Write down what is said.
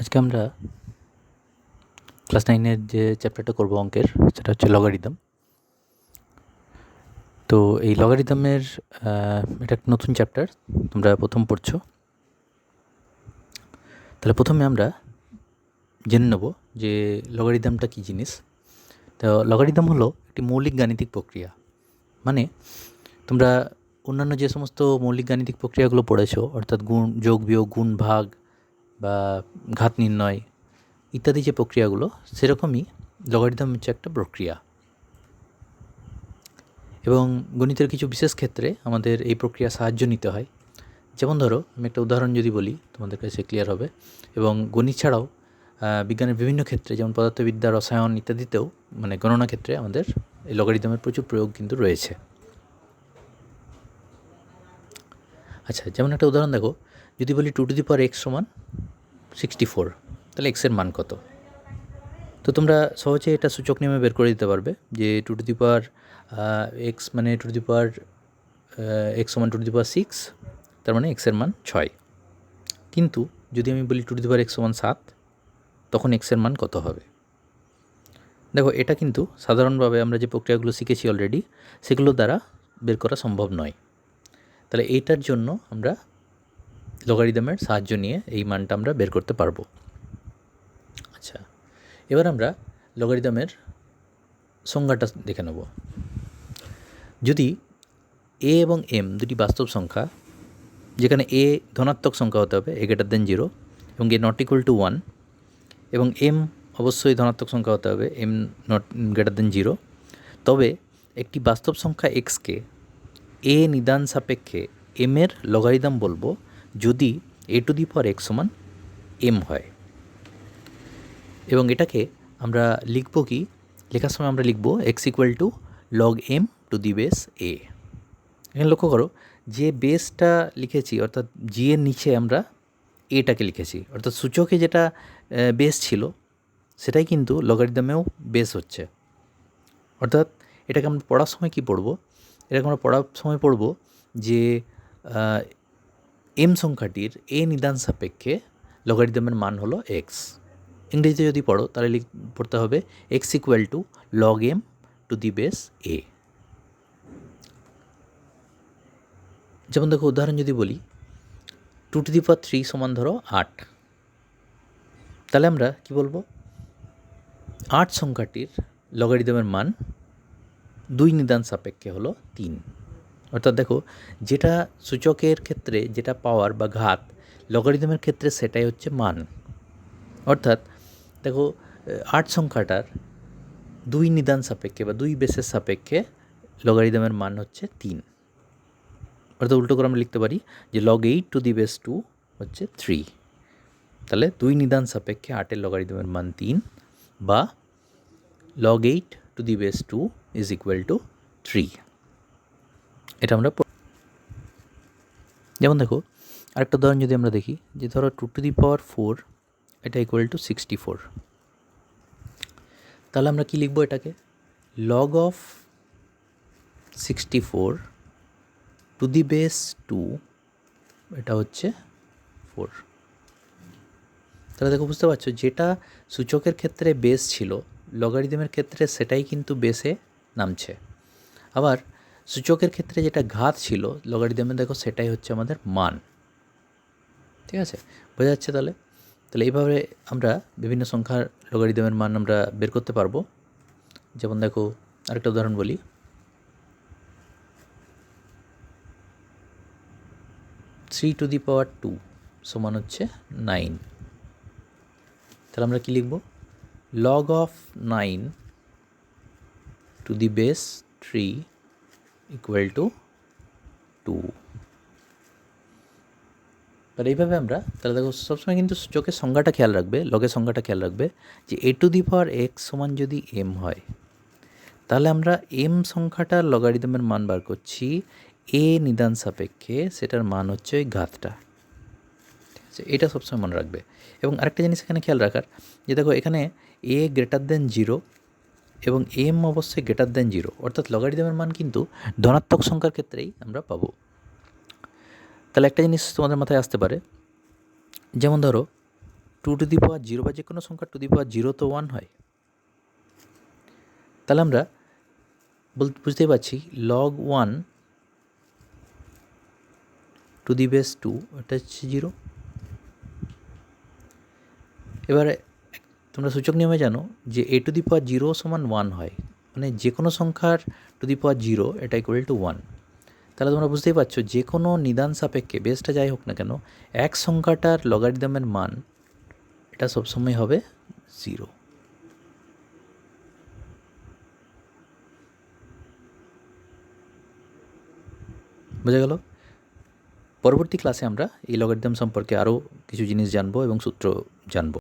আজকে আমরা ক্লাস নাইনের যে চ্যাপ্টারটা করব অঙ্কের, সেটা হচ্ছে লগারিদম তো এই লগারিদমের এটা একটা নতুন চ্যাপ্টার তোমরা প্রথম পড়ছো। তাহলে প্রথমে আমরা জেনে নেব যে লগারিদমটা কী জিনিস। তো লগারিদম হলো একটি মৌলিক গাণিতিক প্রক্রিয়া। মানে তোমরা অন্যান্য যে সমস্ত মৌলিক গাণিতিক প্রক্রিয়াগুলো পড়েছো, অর্থাৎ গুণ, যোগ, বিয়োগ, গুণ, ভাগ বা ঘাত নির্ণয় ইত্যাদি যে প্রক্রিয়াগুলো, সেরকমই লগারিদম হচ্ছে একটা প্রক্রিয়া। এবং গণিতের কিছু বিশেষ ক্ষেত্রে আমাদের এই প্রক্রিয়া সাহায্য নিতে হয়। যেমন ধরো, আমি একটা উদাহরণ যদি বলি, তোমাদের কাছে ক্লিয়ার হবে। এবং গণিত ছাড়াও বিজ্ঞানের বিভিন্ন ক্ষেত্রে, যেমন পদার্থবিদ্যা, রসায়ন ইত্যাদিতেও মানে গণনা ক্ষেত্রে আমাদের এই লগারিদমের প্রচুর প্রয়োগ কিন্তু রয়েছে। আচ্ছা যেমন একটা উদাহরণ দেখো যদি বলি two to the power x সমান সিক্সটি ফোর তাহলে এক্সের মান কত? তো তোমরা সহজে এটা সূচক নিয়মে বের করে দিতে পারবে যে two to the power x মানে two to the power x সমান two to the power six তার মানে এক্সের মান ছয়। কিন্তু যদি আমি বলি two to the power x সমান সাত, তখন এক্সের মান কত হবে? দেখো, এটা কিন্তু সাধারণভাবে আমরা যে প্রক্রিয়াগুলো শিখেছি অলরেডি সেগুলো দ্বারা বের করা সম্ভব নয়। তাহলে এইটার জন্য আমরা লগারিদমের সাহায্য নিয়ে এই মানটা আমরা বের করতে পারব। আচ্ছা এবার আমরা লগারিদমের সংজ্ঞাটা দেখে নেব। যদি এ এবং এম দুটি বাস্তব সংখ্যা, যেখানে এ ধনাত্মক সংখ্যা হতে হবে এ গ্রেটার দেন জিরো এবং a not equal to one এবং এম অবশ্যই ধনাত্মক সংখ্যা হতে হবে m not greater than zero তবে একটি বাস্তব সংখ্যা এক্সকে এ নিদান সাপেক্ষে এম এর লগারিদম বলব যদি a to the power x সমান এম হয়। এবং এটাকে আমরা লিখব কি? লেখার সময় আমরা লিখব x equal to log m to the base a এখানে লক্ষ্য করো, যে বেসটা লিখেছি, অর্থাৎ জি এর নিচে আমরা এটাকে লিখেছি, অর্থাৎ সূচকে যেটা বেস ছিল, সেটাই কিন্তু লগারিদমেও বেস হচ্ছে। অর্থাৎ এটাকে আমরা পড়ার সময় কী পড়ব? এটাকে আমরা পড়ার সময় পড়ব যে এম সংখ্যাটির এ নিদান সাপেক্ষে লগারিদমের মান হলো এক্স ইংরেজিতে যদি পড়ো, তাহলে লিখ, পড়তে হবে x equal to log m to the base a যেমন দেখো, উদাহরণ যদি বলি two to the power three সমান ধরো আট। তাহলে আমরা কি বলব? আট সংখ্যাটির লগারিদমের মান দুই নিদান সাপেক্ষে হলো তিন। অর্থাৎ দেখো, যেটা সূচকের ক্ষেত্রে যেটা পাওয়ার বা ঘাত লগারিদমের ক্ষেত্রে সেটাই হচ্ছে মান। অর্থাৎ দেখো আট সংখ্যাটার দুই নিদান সাপেক্ষে বা দুই বেসের সাপেক্ষে লগারিদমের মান হচ্ছে তিন। অর্থাৎ উল্টো করে আমরা লিখতে পারি যে log eight to the base two হচ্ছে থ্রি তাহলে দুই নিদান সাপেক্ষে আটের লগারিদমের মান তিন বা log eight to the base two is equal to three এটা আমরা যেমন দেখো, আরেকটা উদাহরণ যদি আমরা দেখি, যে ধরো two to the power four এটা ইকুয়াল টু সিক্সটি ফোর তাহলে আমরা কী লিখব এটাকে? Log of sixty four to the base two এটা হচ্ছে ফোর তাহলে দেখো, বুঝতে পারছ, যেটা সূচকের ক্ষেত্রে বেস ছিল লগারিদমের ক্ষেত্রে সেটাই কিন্তু বেসে নামছে। আবার সূচকের ক্ষেত্রে যেটা ঘাত ছিল লগারিদমে দেখো সেটাই হচ্ছে আমাদের মান। ঠিক আছে? বোঝা যাচ্ছে তাহলে? তাহলে এইভাবে আমরা বিভিন্ন সংখ্যার লগারিদমের মান আমরা বের করতে পারব। যেমন দেখো, আরেকটা উদাহরণ বলি। Three to the power two সমান হচ্ছে নাইন তাহলে আমরা কী লিখব? Log of nine to the base three equal to two তাহলে এইভাবে আমরা, তাহলে দেখো, সবসময় কিন্তু চোখের সংজ্ঞাটা খেয়াল রাখবে লগের সংজ্ঞাটা খেয়াল রাখবে, যে এ টু দি পাওয়ার এক্স সমান যদি এম হয়, তাহলে আমরা এম সংখ্যাটার লগারিদমের মান বার করছি এ নিদান সাপেক্ষে, সেটার মান হচ্ছে ওই ঘাতটা। ঠিক এটা সবসময় মনে রাখবে। এবং আরেকটা জিনিস এখানে খেয়াল রাখার, যে দেখো এখানে এ গ্রেটার দেন জিরো এবং এম অবশ্যই গ্রেটার দেন জিরো অর্থাৎ লগারিদমের মান কিন্তু ধনাত্মক সংখ্যার ক্ষেত্রেই আমরা পাবো। তাহলে একটা জিনিস তোমাদের মাথায় আসতে পারে, যেমন ধরো two to the power zero বা যে কোনো সংখ্যা টু দি পাওয়ার জিরো তো ওয়ান হয়। তাহলে আমরা বল বুঝতেই পারছি log one to the base two এটা হচ্ছে জিরো এবারে তোমরা সূচক নিয়মে জানো যে a to the power zero সমান ওয়ান হয়। মানে যে কোনো সংখ্যার টু দি পাওয়ার জিরো এটা ইকুয়াল টু ওয়ান তাহলে তোমরা বুঝতেই পারছ যে কোনো নিদান সাপেক্ষে বেসটা যাই হোক না কেন, এক সংখ্যাটার লগারিদমের মান এটা সবসময় হবে জিরো বোঝা গেল? পরবর্তী ক্লাসে আমরা এই লগারিদম সম্পর্কে আরও কিছু জিনিস জানব এবং সূত্র জানব।